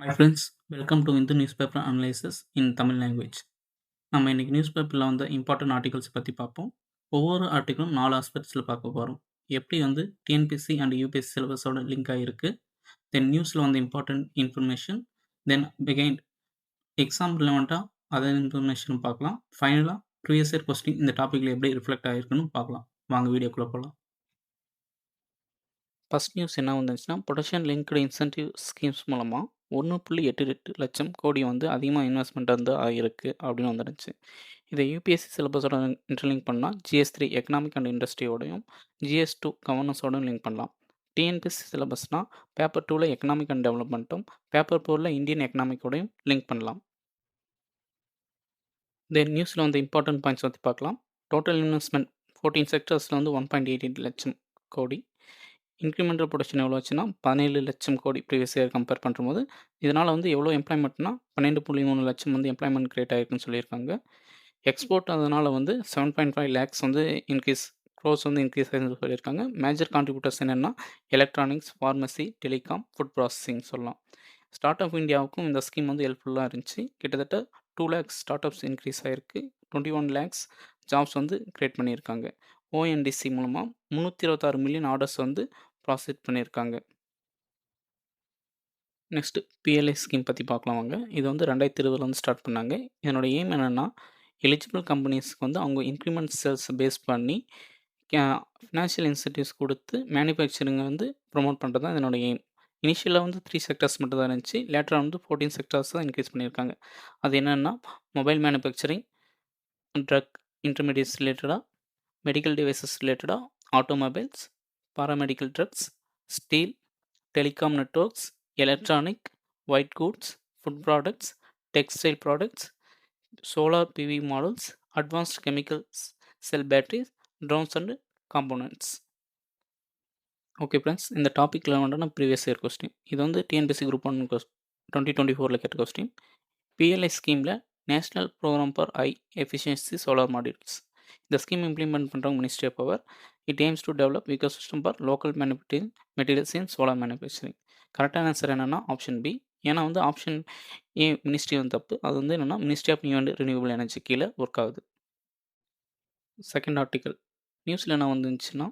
Hi friends welcome to Hindu newspaper analysis in Tamil language நம்ம இன்றைக்கி news பேப்பரில் வந்த இம்பார்ட்டன்ட் ஆர்டிகல்ஸ் பற்றி பார்ப்போம். ஒவ்வொரு ஆர்டிகளும் நாலு ஆஸ்பெக்ட்ஸில் பார்க்க போகிறோம் எப்படி வந்து டிஎன்பிசி அண்ட் யூபிஎஸ்சி சிலபஸோட லிங்க் ஆகிருக்கு தென் நியூஸில் வந்து important information then begin exam ரிலவெண்ட்டாக other information பார்க்கலாம். ஃபைனலாக ப்ரீவியஸ் இயர் கொஸ்டின் இந்த டாப்பிக்கில் எப்படி ரிஃப்ளெக்ட் ஆகிருக்குன்னு பார்க்கலாம். வாங்க வீடியோக்குள்ளே போகலாம் ஃபஸ்ட் நியூஸ் என்ன வந்துச்சுன்னா பொட்டன்ஷியல் லிங்க்டு இன்சென்டிவ் ஸ்கீம்ஸ் மூலமாக ஒன்று புள்ளி எட்டு எட்டு லட்சம் கோடி வந்து அதிகமாக இன்வெஸ்ட்மெண்ட் வந்து ஆகிருக்கு அப்படின்னு வந்துருந்துச்சு இதை யூபிஎஸ்சி சிலபஸோட இன்டர்லிங்க் பண்ணால் ஜிஎஸ் த்ரீ எக்கனாமிக் அண்ட் இண்டஸ்ட்ரியோடையும் ஜிஎஸ் டூ கவர்னன்ஸோடையும் லிங்க் பண்ணலாம். டிஎன்பிஎஸ்சி சிலபஸ்னால் பேப்பர் டூவில் எக்கனாமிக் அண்ட் டெவலப்மெண்ட்டும் பேப்பர் ஃபோரில் இந்தியன் எக்கனாமிக்கோடையும் லிங்க் பண்ணலாம். தென் நியூஸில் வந்து இம்பார்ட்டன்ட் பாயிண்ட்ஸ் பற்றி பார்க்கலாம். டோட்டல் இன்வெஸ்ட்மெண்ட் ஃபோர்டீன் செக்டர்ஸில் வந்து ஒன் பாயிண்ட் எயிட் எயிட் லட்சம் கோடி. இன்க்ரிமெண்டல் ப்ரொடக்ஷன் எவ்வளோ ஆச்சுன்னா பதினேழு லட்சம் கோடி ப்ரீவியஸ் இயர் கம்பேர் பண்ணும்போது இதனால் வந்து எவ்வளோ எம்ப்ளாய்மெண்ட்னா பன்னெண்டு புள்ளி மூணு லட்சம் வந்து எம்ப்ளாய்மெண்ட் க்ரியேட் ஆகிருக்குன்னு சொல்லியிருக்காங்க. எக்ஸ்போர்ட் அதனால் வந்து செவன் பாயிண்ட் ஃபைவ் லேக்ஸ் வந்து இன்க்ரீஸ் க்ரோஸ் வந்து இன்க்ரீஸ் ஆகிருந்து சொல்லியிருக்காங்க. மேஜர் கான்ட்ரிபியூட்டர்ஸ் என்னென்னா electronics pharmacy telecom food processing சொல்லலாம். ஸ்டார்ட் அப் இந்தியாவுக்கும் இந்த ஸ்கீம் வந்து ஹெல்ப்ஃபுல்லாக இருந்துச்சு. கிட்டத்தட்ட two lakhs start ups increase ஆகிருக்கு டுவெண்ட்டி ஒன் லேக்ஸ் ஜாப்ஸ் வந்து க்ரியேட் பண்ணியிருக்காங்க. ஓஎன்டிசி மூலமாக முந்நூற்றி இருபத்தாறு மில்லியன் ஆர்டர்ஸ் வந்து ப்ராசஸ் பண்ணியிருக்காங்க. நெக்ஸ்ட்டு பிஎல்ஐ ஸ்கீம் பற்றி பார்க்கலாம் வாங்க. இது வந்து ரெண்டாயிரத்தி இருபதில் வந்து ஸ்டார்ட் பண்ணாங்க. இதனோட எய்ம் என்னென்னா எலிஜிபிள் கம்பெனிஸ்க்கு வந்து அவங்க இன்க்ரிமெண்ட் சேல்ஸ் பேஸ் பண்ணி ஃபினான்ஷியல் இன்சென்டிவ்ஸ் கொடுத்து மேனுஃபேக்சரிங்கை வந்து ப்ரொமோட் பண்ணுறது தான் இதனோட எய்ம் இனிஷியலாக வந்து த்ரீ செக்டர்ஸ் மட்டும் தான் இருந்துச்சு. லேட்டராக வந்து ஃபோர்டீன் செக்டர்ஸ் தான் இன்க்ரீஸ் பண்ணியிருக்காங்க. அது என்னென்னா மொபைல் மேனுஃபேக்சரிங் ட்ரக் இன்டர்மீடியட்ஸ் ரிலேட்டடாக மெடிக்கல் டிவைசஸ் ரிலேட்டடாக automobiles paramedical drugs steel telecom networks electronic white goods food products textile products solar PV models advanced chemicals cell batteries drones and components okay friends இந்த டாப்பிக்கில் வந்து previous year question இது வந்து TNPSC group one கொஸ் twenty twenty ஃபோரில் கேட்ட question PLI ஸ்கீமில் national programme for high efficiency solar modules இந்த scheme implement பண்ணுறவங்க ministry of power it aims to develop system for local manufacturing materials in solar manufacturing கரெக்டான answer என்னென்னா option B ஏன்னா வந்து option A ministry வந்து தப்பு. அது வந்து என்னென்னா ministry of new and renewable energy கீழே ஒர்க் ஆகுது. செகண்ட் ஆர்டிக்கல் நியூஸில் என்ன வந்துச்சுன்னா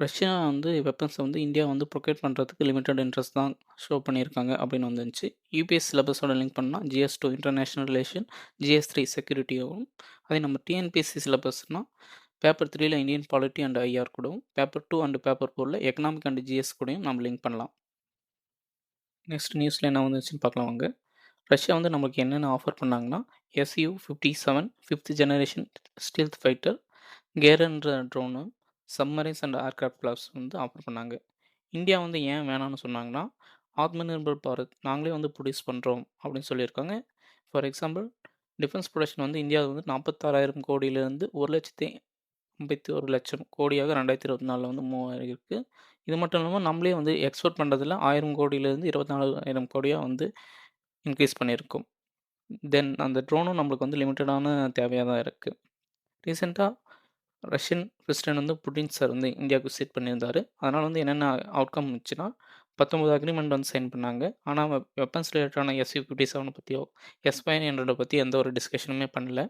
ரஷ்யா வந்து வெப்பன்ஸை வந்து இந்தியா வந்து ப்ரொக்கேட் பண்ணுறதுக்கு லிமிட்டட் இன்ட்ரெஸ்ட் தான் ஷோ பண்ணியிருக்காங்க அப்படின்னு வந்துருந்துச்சு. யூபிஎஸ் சிலபஸோட லிங்க் பண்ணால் GS two international relation GS three செக்யூரிட்டியாகவும் அதே நம்ம டிஎன்பிஎஸ்சி சிலபஸ்னால் பேப்பர் த்ரீல இந்தியன் பாலிட்டி அண்ட் ஐஆர் கூடவும் பேப்பர் டூ அண்ட் பேப்பர் ஃபோரில் எக்கனாமிக் அண்ட் ஜிஎஸ் கூடயும் நம்ம லிங்க் பண்ணலாம். நெக்ஸ்ட் நியூஸில் என்ன வந்துச்சுன்னு பார்க்கலாம் வாங்க. ரஷ்யா வந்து நமக்கு என்னென்ன ஆஃபர் பண்ணாங்கன்னா SU fifty seven fifth generation stealth fighter கேரன்ற drone summarise and aircraft claps வந்து ஆஃபர் பண்ணாங்க. இந்தியா வந்து ஏன் வேணாம்னு சொன்னாங்கன்னா ஆத்ம நிர்பர் பாரத் நாங்களே வந்து ப்ரொடியூஸ் பண்ணுறோம் அப்படின்னு சொல்லியிருக்காங்க. ஃபார் எக்ஸாம்பிள் டிஃபென்ஸ் ப்ரொடக்ஷன் வந்து இந்தியாவில் வந்து நாற்பத்தாறாயிரம் கோடியிலேருந்து ஒரு லட்சத்தி ஐம்பத்தி ஒரு லட்சம் கோடியாக ரெண்டாயிரத்தி இருபத்தி நாலில் வந்து மூவாயிரம் இருக்குது இது மட்டும் இல்லாமல் நம்மளே வந்து எக்ஸ்போர்ட் பண்ணுறதுல ஆயிரம் கோடியிலேருந்து இருபத்தி நாலாயிரம் கோடியாக வந்து இன்க்ரீஸ் பண்ணியிருக்கோம். தென் அந்த ட்ரோனும் நம்மளுக்கு வந்து லிமிட்டடான தேவையாக தான் இருக்குது ரீசெண்டாக ரஷ்யன் பிரசிடென்ட் வந்து புட்டின் சார் வந்து இந்தியாவுக்கு விசிட் பண்ணியிருந்தார். அதனால் வந்து என்னென்ன அவுட்கம் இருந்துச்சுன்னா பத்தொம்பது அக்ரிமெண்ட் வந்து சைன் பண்ணாங்க. ஆனால் வெப்பன்ஸ் ரிலேட்டடான எஸ்யூ ஃபிஃப்டி செவனை பற்றியோ எஸ் ஃபைவ் ஹண்ட்ரடை பற்றி எந்த ஒரு டிஸ்கஷனுமே பண்ணல.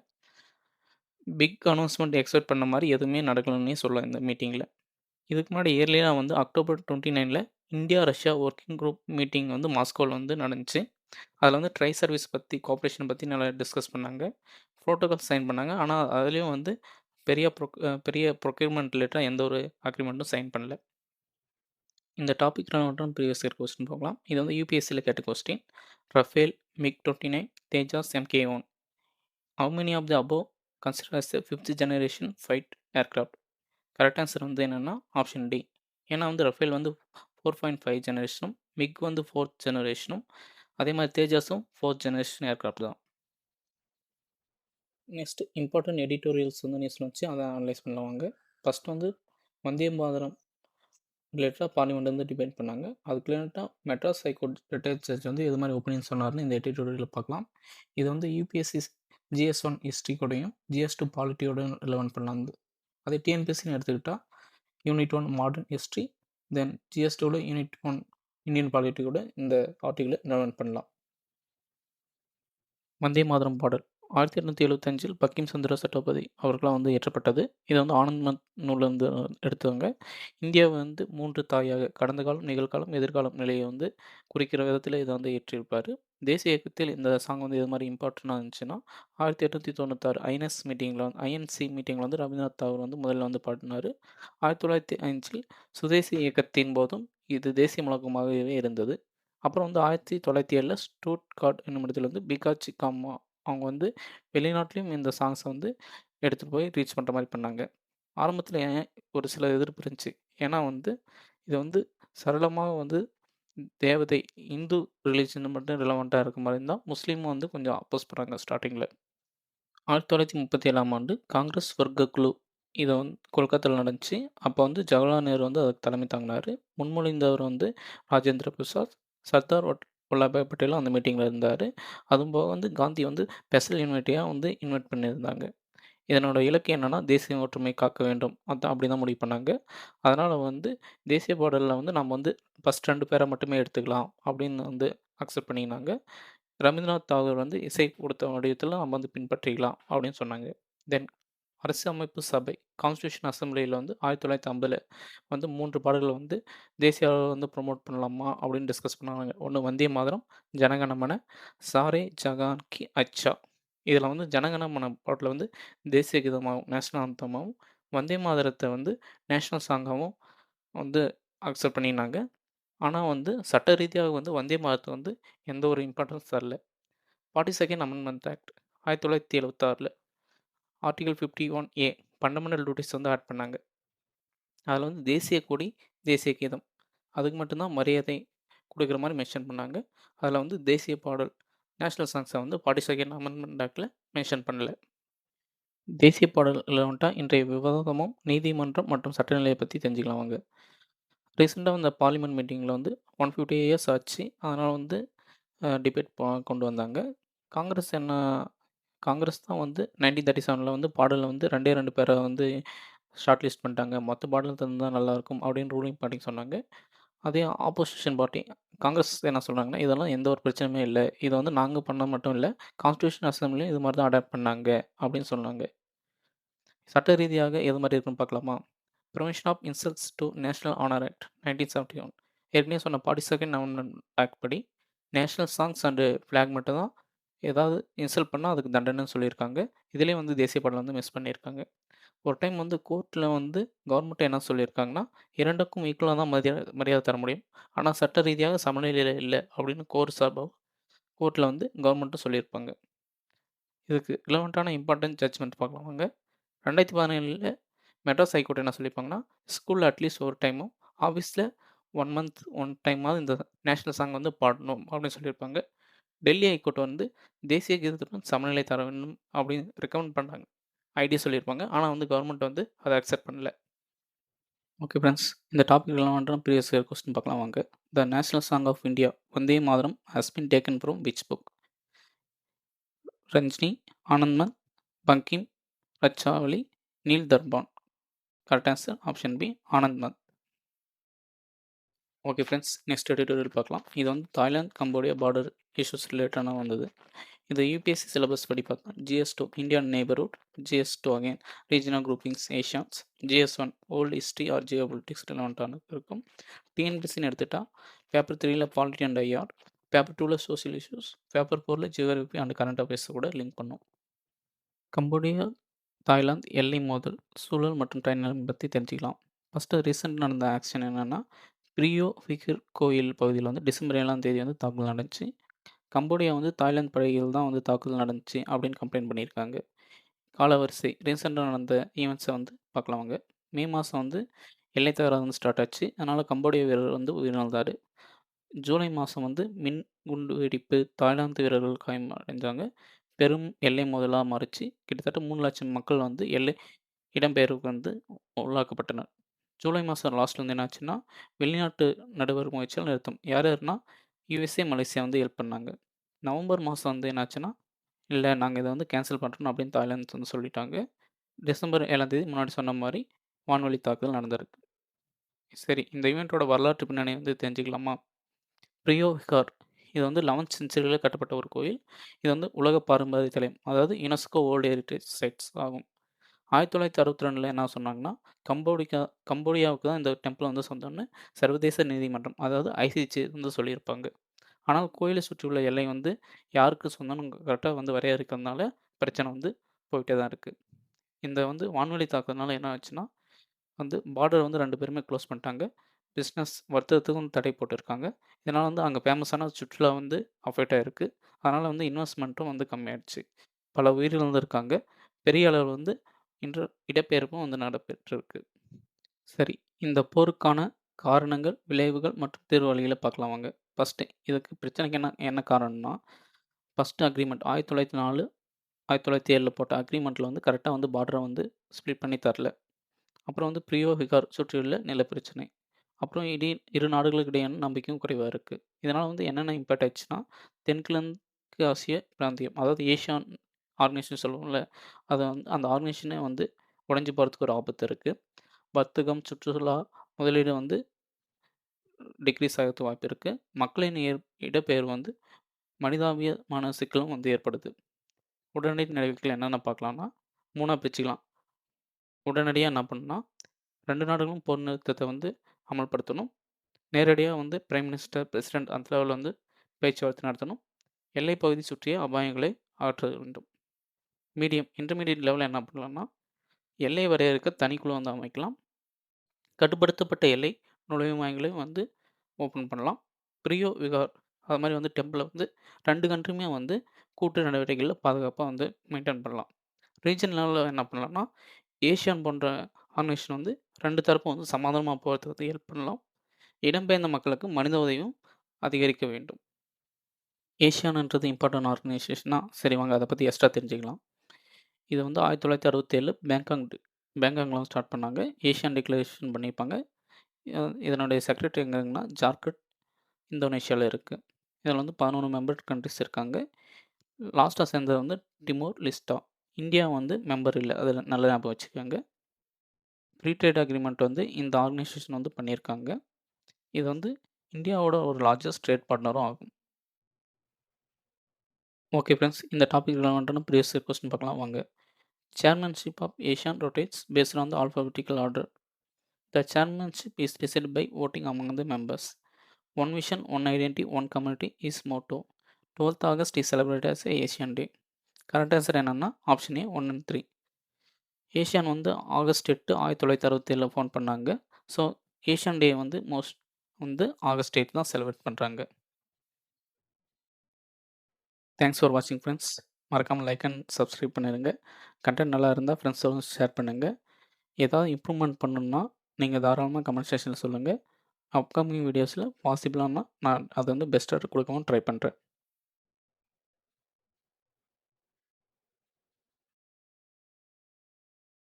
பிக் அனௌன்ஸ்மெண்ட் எக்ஸ்பெக்ட் பண்ண மாதிரி எதுவுமே நடக்கணும்னே சொல்லலாம் இந்த மீட்டிங்கில் இதுக்கு முன்னாடி இயர்லியாக வந்து அக்டோபர் டுவெண்ட்டி நைனில் India Russia working group meeting வந்து மாஸ்கோவில் வந்து நடந்துச்சு. அதில் வந்து ட்ரை சர்வீஸ் பற்றி கோஆப்ரேஷன் பற்றி நல்லா டிஸ்கஸ் பண்ணாங்க. ப்ரோட்டோகால் சைன் பண்ணாங்க. ஆனால் அதுலேயும் வந்து பெரிய ப்ரொ பெரிய ப்ரொக்யூர்மெண்ட் ரிலேட்டாக எந்த ஒரு அக்ரிமெண்ட்டும் சைன் பண்ணல. இந்த டாபிக் மட்டும் ப்ரீவியஸ் இயர் கொஸ்டின் போகலாம் இது வந்து யூபிஎஸ்சியில் கேட்ட question Rafale MiG twenty nine Tejas MK one how many of the above consider as fifth generation fight aircraft correct answer வந்து என்னென்னா ஆப்ஷன் டி ஏன்னா வந்து ரஃபேல் வந்து ஃபோர் பாயிண்ட் ஃபைவ் ஜெனரேஷனும் மிக் வந்து ஃபோர்த் ஜெனரேஷனும் அதே மாதிரி தேஜாஸும் ஃபோர்த் ஜெனரேஷன் ஏர்க்ராஃப்ட் தான். நெக்ஸ்ட் இம்பார்ட்டன்ட் எடிட்டோரியல்ஸ் வந்து நியூஸில் வச்சு அதை அனலைஸ் பண்ணுவாங்க. ஃபஸ்ட் வந்து வந்தே மாதரம் ரிலேட்டடாக பார்லிமெண்ட் வந்து டிபேட் பண்ணாங்க. அதுக்கு ரிலேட்டாக Madras high court retired judge வந்து எது மாதிரி ஒப்பீனியன் சொன்னார்னு இந்த எடிட்டோரியலில் பார்க்கலாம். இது வந்து UPSC GS one history GS two பாலிட்டியோடையும் relevant பண்ணலாம் அதே டிஎன்பிஎஸ்சின்னு எடுத்துக்கிட்டால் unit one modern history then GS டூவில் யூனிட் ஒன் இந்தியன் பாலிட்டி கூட இந்த ஆர்டிகிளை ரிலவெண்ட் பண்ணலாம். வந்தே மாதரம் பாடல். ஆயிரத்தி எட்நூற்றி எழுபத்தஞ்சில் பக்கிம் சந்திர சட்டோபதி அவர்களால் வந்து ஏற்றப்பட்டது இது வந்து ஆனந்த் நூலேருந்து எடுத்தவங்க. இந்தியாவை வந்து மூன்று தாயாக கடந்த காலம், நிகழ்காலம், எதிர்காலம் நிலையை வந்து குறிக்கிற விதத்தில் இதை வந்து ஏற்றிருப்பார் தேசிய இயக்கத்தில் இந்த சாங் வந்து எது மாதிரி இம்பார்ட்டண்டாக இருந்துச்சுன்னா, 1896 ஐஎன்எஸ் மீட்டிங்ல ஐஎன்சி மீட்டிங்கில் வந்து ரவீந்திரநாத் தாகூர் வந்து முதல்ல வந்து பாடினாரு ஆயிரத்தி தொள்ளாயிரத்தி அஞ்சில் சுதேசி இயக்கத்தின் போதும் இது தேசிய முழக்கமாகவே இருந்தது. அப்புறம் வந்து 1907ல ஸ்டூட்கார்ட் என்னும் இடத்துல வந்து பிகாச்சி காமா அவங்க வந்து வெளிநாட்டிலையும் இந்த சாங்ஸை வந்து எடுத்துகிட்டு போய் ரீச் பண்ணுற மாதிரி பண்ணாங்க. ஆரம்பத்தில் ஏன் ஒரு சில எதிர்ப்பு இருந்துச்சு. ஏன்னா வந்து இது வந்து சரளமாக வந்து தேவதை இந்து ரிலீஜன் மட்டும் ரிலவெண்ட்டாக இருக்க மாதிரி இருந்தால் முஸ்லீமும் வந்து கொஞ்சம் அப்போஸ் பண்ணாங்க ஸ்டார்ட்டிங்ல. 1937ஆம் ஆண்டு காங்கிரஸ் வர்க்க குழு இதை வந்து கொல்கத்தால நடந்துச்சு. அப்போ வந்து ஜவஹர்லால் நேரு வந்து அதுக்கு தலைமை தாங்கினார் முன்மொழிந்தவர் வந்து ராஜேந்திர பிரசாத். சர்தார் வட் வல்லபாய் பட்டேலும் அந்த மீட்டிங்கில் இருந்தார் அதுவும் போக வந்து காந்தி வந்து ஸ்பெஷல் இன்வைட்டியா வந்து இன்வைட் பண்ணியிருந்தாங்க. இதனோட இலக்கு என்னென்னா தேசிய ஒற்றுமை காக்க வேண்டும். அதான் அப்படிதான் முடிவு பண்ணாங்க. அதனால் வந்து தேசிய பாடலில் வந்து நம்ம வந்து ஃபஸ்ட் ரெண்டு பேரை மட்டுமே எடுத்துக்கலாம் அப்படின்னு வந்து அக்செப்ட் பண்ணியிருந்தாங்க ரவீந்திரநாத் தாகூர் வந்து இசை கொடுத்த வடிவத்தில் நம்ம வந்து பின்பற்றிக்கலாம் அப்படின்னு சொன்னாங்க. தென் அரசியலமைப்பு சபை கான்ஸ்டியூஷன் அசம்பிளியில் வந்து 1950ல வந்து மூன்று பாடல்கள் வந்து தேசிய அளவில் வந்து ப்ரொமோட் பண்ணலாமா அப்படின்னு டிஸ்கஸ் பண்ணாங்க. ஒன்று வந்தே மாதிரம் ஜனகணமன, சாரே ஜகான் கி அச்சா. இதில் வந்து ஜனகணமன பாட்டில் வந்து தேசிய கீதமாகவும் நேஷனல் அந்தமாகவும் வந்தே மாதரத்தை வந்து நேஷனல் சாங்காகவும் வந்து அக்செப்ட் பண்ணினாங்க. ஆனால் வந்து சட்ட ரீதியாக வந்து வந்தே மாதரத்துக்கு வந்து எந்த ஒரு இம்பார்ட்டன்ஸ் தரல. ஃபார்ட்டி செகண்ட் அமெண்ட்மெண்ட் ஆக்ட் ஆயிரத்தி தொள்ளாயிரத்தி எழுபத்தாறில் article fifty one A fundamental duties வந்து ஆட் பண்ணாங்க. அதில் வந்து தேசிய கொடி, தேசிய கீதம் அதுக்கு மட்டும்தான் மரியாதை கொடுக்குற மாதிரி மென்ஷன் பண்ணாங்க. அதில் வந்து தேசிய பாடல், நேஷ்னல் சாங்ஸை வந்து ஃபார்ட்டி செகண்ட் அமெண்ட்மெண்ட் ஆக்டில் மென்ஷன் பண்ணல. தேசிய பாடல் வந்துட்டா இன்றைய விவாதமும், நீதிமன்றம் மற்றும் சட்டநிலையை பற்றி தெரிஞ்சுக்கலாம் வாங்க. ரீசெண்டாக வந்த பார்லிமெண்ட் மீட்டிங்கில் வந்து 150 இயர்ஸ் ஆச்சு. அதனால் வந்து டிபேட் கொண்டு வந்தாங்க. காங்கிரஸ் என்ன காங்கிரஸ் தான் வந்து 1937ல வந்து பாடலில் வந்து ரெண்டே ரெண்டு பேரை வந்து ஷார்ட் லிஸ்ட் பண்ணிட்டாங்க. மொத்த பாடல் தந்தால் நல்லாயிருக்கும் அப்படின்னு ரூலிங் பார்ட்டி சொன்னாங்க. அதே ஆப்போசிஷன் பார்ட்டி காங்கிரஸ் என்ன சொல்கிறாங்கன்னா இதெல்லாம் எந்த ஒரு பிரச்சனையுமே இல்லை இதை வந்து நாங்கள் பண்ண மட்டும் இல்லை கான்ஸ்டியூஷன் அசம்பிளியும் இது மாதிரி தான் அடாப்ட் பண்ணாங்க அப்படின்னு சொன்னாங்க. சட்ட ரீதியாக எது மாதிரி இருக்குன்னு பார்க்கலாமா? Promotion of insults to national honour act 1971 ஏற்கனவே சொன்ன 42ண்ட் அமெண்ட்மென்ட் ஆக்ட் படி நேஷனல் சாங்ஸ் அண்டு ஃப்ளாக் மட்டும் தான் ஏதாவது இன்சல்ட் பண்ணால் அதுக்கு தண்டனைன்னு சொல்லியிருக்காங்க. இதிலே வந்து தேசிய பாடல் வந்து மிஸ் பண்ணியிருக்காங்க. ஒரு டைம் வந்து கோர்ட்டில் வந்து கவர்மெண்ட் என்ன சொல்லியிருக்காங்கன்னா, இரண்டுக்கும் ஈக்குவலாக தான் மரியாதை மரியாதை தர முடியும். ஆனால் சட்ட ரீதியாக சமநிலையில் இல்லை அப்படின்னு கோர் சார்பாக கோர்ட்டில் வந்து கவர்மெண்ட்டும் சொல்லியிருப்பாங்க. இதுக்கு ரிலவெண்ட்டான இம்பார்ட்டன்ட் ஜட்ஜ்மெண்ட் பார்க்கலாம் வாங்க. 2017ல மெட்ராஸ் ஹைகோர்ட் என்ன சொல்லியிருப்பாங்கன்னா, ஸ்கூலில் அட்லீஸ்ட் ஒரு டைமும், ஆஃபீஸில் ஒன் மந்த் ஒன் டைமாவது இந்த நேஷ்னல் சாங் வந்து பாடணும் அப்படின்னு சொல்லியிருப்பாங்க. டெல்லி ஹைகோர்ட் வந்து தேசிய கீதத்துடன் சமநிலை தர வேண்டும் அப்படின்னு ரெக்கமெண்ட் பண்ணுறாங்க ஐடியா சொல்லியிருப்பாங்க. ஆனால் வந்து கவர்மெண்ட் வந்து அதை அக்செப்ட் பண்ணல. ஓகே ஃப்ரெண்ட்ஸ் இந்த டாபிக்லாம் ரிலவென்ட்டான ப்ரீவியஸ் இயர் கொஸ்டின் பார்க்கலாம் வாங்க. The national song of India Vande Mataram has been taken from which book? Ranjini, Anandmath Bankim, Rachavali Neel Darpan. Correct answer option B Anandmath okay friends. Next tutorial பார்க்கலாம். இது வந்து Thailand, Cambodia border issues ரிலேட்டடாக வந்தது. இந்த UPSC syllabus படி பார்த்தா GS two Indian neighbourhood, GS two again regional groupings ASEANs, GS one world history or geopolitics ரிலவெண்ட்டானது இருக்கும். டிஎன்பிஎஸ்சின்னு எடுத்துட்டா பேப்பர் த்ரீயில் பாலிட்டி அண்ட் ஐஆர், பேப்பர் டூவில் சோசியல் இஷ்யூஸ், பேப்பர் ஃபோரில் ஜியோகிராஃபி அண்ட் கரண்ட் அஃபேர்ஸ் கூட லிங்க் பண்ணும். கம்போடியா, தாய்லாந்து எல்லை மோதல், சூழல் மற்றும் டைநிலம் பற்றி தெரிஞ்சுக்கலாம். ஃபஸ்ட்டு ரீசெண்ட் நடந்த ஆக்ஷன் என்னென்னா பிரியோ ஃபிகர் கோயில் பகுதியில் வந்து டிசம்பர் ஏழாம் தேதி வந்து தாக்குதல் நடந்துச்சு. கம்போடியா வந்து தாய்லாந்து படைகள் தான் வந்து தாக்குதல் நடந்துச்சு அப்படின்னு கம்ப்ளைண்ட் பண்ணியிருக்காங்க. காலவரிசை ரீசெண்டாக நடந்த ஈவெண்ட்ஸை வந்து பார்க்கலாம் வாங்க. மே மாதம் வந்து எல்லை தகராறு வந்து ஸ்டார்ட் ஆச்சு. அதனால் கம்போடிய வீரர் வந்து உயிரிழந்தார் ஜூலை மாதம் வந்து மின் குண்டு வெடிப்பு தாய்லாந்து வீரர்கள் காயம் அடைஞ்சாங்க. பெரும் எல்லை முதலாக மாறிச்சு கிட்டத்தட்ட 3,00,000 மக்கள் வந்து எல்லை இடம்பெயர்வுக்கு வந்து உள்ளாக்கப்பட்டனர். ஜூலை மாதம் லாஸ்ட்டில் வந்து என்னாச்சுன்னா, வெளிநாட்டு நடுவர் முயற்சியால் நிறுத்தம். யார் யாருன்னா, யுஎஸ்ஏ, மலேசியா வந்து ஹெல்ப் பண்ணாங்க. நவம்பர் மாதம் வந்து என்னாச்சுன்னா, இல்லை நாங்கள் இதை வந்து கேன்சல் பண்ணுறோம் அப்படின்னு தாய்லாந்து வந்து சொல்லிட்டாங்க. டிசம்பர் 7ஆம் தேதி முன்னாடி சொன்ன மாதிரி வான்வழி தாக்குதல் நடந்திருக்கு. சரி இந்த ஈவெண்ட்டோட வரலாற்று பின்னணி வந்து தெரிஞ்சுக்கலாமா? பிரியோஹிகார் இது வந்து லெவன்த் செஞ்சுரியில் கட்டப்பட்ட ஒரு கோயில். இது வந்து உலக பாரம்பரிய தலையம் அதாவது யுனெஸ்கோ வேர்ல்டு ஹெரிட்டேஜ் சைட்ஸ் ஆகும். 1962ல என்ன சொன்னாங்கன்னா, கம்போடிகா கம்போடியாவுக்கு தான் இந்த டெம்பிள் வந்து சொந்தம்னு சர்வதேச நீதிமன்றம் அதாவது ஐசிசி வந்து சொல்லியிருப்பாங்க. ஆனால் கோயிலை சுற்றியுள்ள எல்லை வந்து யாருக்கு சொந்தம்னு கரெக்டாக வந்து வரையறுக்கிறதுனால பிரச்சனை வந்து போயிட்டே தான் இருக்குது இந்த வந்து வான்வெளி தாக்குதல்னால என்ன ஆச்சுன்னா, வந்து பார்டர் வந்து ரெண்டு பேருமே க்ளோஸ் பண்ணிட்டாங்க. பிஸ்னஸ் வர்த்தகத்துக்கும் தடை போட்டிருக்காங்க. இதனால் வந்து அங்கே ஃபேமஸான சுற்றுலா வந்து அஃபெக்ட் ஆகிருக்கு அதனால் வந்து இன்வெஸ்ட்மெண்ட்டும் வந்து கம்மியாயிடுச்சு. பல உயிரிழந்திருக்காங்க. பெரிய அளவில் வந்து இன்று இடப்பெயர்ப்பும் வந்து நடைபெற்றிருக்கு. சரி, இந்த போருக்கான காரணங்கள், விளைவுகள் மற்றும் தீர்வு வழிகளை பார்க்கலாம் வாங்க. ஃபஸ்ட்டு இதுக்கு பிரச்சனைக்கு என்ன என்ன காரணம்னா, ஃபர்ஸ்ட்டு அக்ரீமெண்ட் 1904 1907ல போட்ட அக்ரிமெண்ட்டில் வந்து கரெக்டாக வந்து பார்டரை வந்து ஸ்ப்ளிட் பண்ணி தரல. அப்புறம் வந்து பிரியோ விகார் சுற்றியுள்ள நில பிரச்சனை. அப்புறம் இடி இரு நாடுகளுக்கு இடையேயான நம்பிக்கையும் குறைவாக இருக்குது இதனால் வந்து என்னென்ன இம்பேக்ட் ஆச்சுன்னா, தென்கிழக்கு ஆசிய பிராந்தியம் அதாவது ஏசியான் ஆர்கனைசேஷன் சொல்லுவோம்ல, அது வந்து அந்த ஆர்கனைசேஷனே வந்து உடஞ்சி போகிறதுக்கு ஒரு ஆபத்து இருக்குது வர்த்தகம், சுற்றுலா, முதலீடு வந்து டிக்ரீஸ் ஆகிறதுக்கு வாய்ப்பு இருக்குது மக்களின் ஏற் இடப்பெயர் வந்து மனிதாபியமான சிக்கலும் வந்து ஏற்படுது. உடனடி நடவடிக்கைகள் என்னென்ன பார்க்கலாம்னா, மூணாக பிரிச்சுக்கலாம். உடனடியாக என்ன பண்ணுன்னா ரெண்டு நாடுகளும் போர் நிறுத்தத்தை வந்து அமல்படுத்தணும். நேரடியாக வந்து பிரைம் மினிஸ்டர், பிரசிடென்ட் அந்த லெவலில் வந்து பேச்சுவார்த்தை நடத்தணும். எல்லை பகுதி சுற்றிய அபாயங்களை அகற்ற வேண்டும். மீடியம் இன்டர்மீடியட் லெவலில் என்ன பண்ணலாம்னா, எல்லை வரையறுக்க தனிக்குழு வந்து அமைக்கலாம். கட்டுப்படுத்தப்பட்ட எல்லை நுழைவு மையங்களையும் வந்து ஓப்பன் பண்ணலாம். பிரியோ விகார் அது மாதிரி வந்து டெம்பிளை வந்து ரெண்டு கண்ட்ரியுமே வந்து கூட்டு நடவடிக்கைகளில் பாதுகாப்பாக வந்து மெயின்டெயின் பண்ணலாம். ரீஜியன் லெவலில் என்ன பண்ணலாம்னா, ஏஷியான் போன்ற ஆர்கனைசேஷன் வந்து ரெண்டு தரப்பும் வந்து சமாதானமா வந்து ஹெல்ப் பண்ணலாம். இடம்பெயர்ந்த மக்களுக்கு மனித உதவியும் அதிகரிக்க வேண்டும். ஏஷியான்ன்றது இம்பார்ட்டன்ட் ஆர்கனைசேஷனாக சரி வாங்க அதை பற்றி எக்ஸ்ட்ரா தெரிஞ்சுக்கலாம். இது வந்து 1967 பேங்காங் பேங்காங்லாம் வந்து ஸ்டார்ட் பண்ணாங்க. ஏஷியன் டிக்ளரேஷன் பண்ணியிருப்பாங்க. இதனுடைய செக்ரட்டரி எங்க ஜார்க்கண்ட், இந்தோனேஷியாவில் இருக்குது இதில் வந்து 11 மெம்பர் கண்ட்ரிஸ் இருக்காங்க. லாஸ்ட்டாக சேர்ந்தது வந்து டிமோர் லிஸ்டா. இந்தியா வந்து மெம்பர் இல்லை அதில் நல்ல ஞாபகம் வச்சுக்கோங்க. ஃப்ரீ ட்ரேட் அக்ரிமெண்ட் வந்து இந்த ஆர்கனைசேஷன் வந்து பண்ணியிருக்காங்க. இது வந்து இந்தியாவோட ஒரு லார்ஜஸ்ட் ட்ரேட் பார்ட்னரும் ஆகும். ஓகே ஃப்ரெண்ட்ஸ் இந்த டாபிக் ரிலவெண்ட்டான ப்ரீவியஸ் கொஸ்டின் பார்க்கலாம் வாங்க. Chairmanship of ASEAN rotates based on the alphabetical order. The chairmanship is decide by voting among the members. One vision, one identity one community is motto. 12th August is celebrated as day. Correct answer என்னென்னா option A one and three ASEAN வந்து August எட்டு ஆயிரத்தி தொள்ளாயிரத்தி அறுபத்தேழில் form பண்ணாங்க. So, ASEAN day வந்து most வந்து August eight தான் செலிப்ரேட் பண்ணுறாங்க தேங்க்ஸ் ஃபார் வாட்சிங் ஃப்ரெண்ட்ஸ் மறக்காமல் லைக் அண்ட் சப்ஸ்கிரைப் பண்ணிடுங்க கன்டென்ட் நல்லா இருந்தால் ஃப்ரெண்ட்ஸோட ஷேர் பண்ணுங்கள் ஏதாவது இம்ப்ரூவ்மெண்ட் பண்ணணும்னா, நீங்கள் தாராளமாக கமெண்ட் செக்ஷனில் சொல்லுங்கள் அப்கமிங் வீடியோஸில் பாசிபிளானால் நான் அதை வந்து பெஸ்ட்டாக கொடுக்கவும் ட்ரை பண்ணுறேன்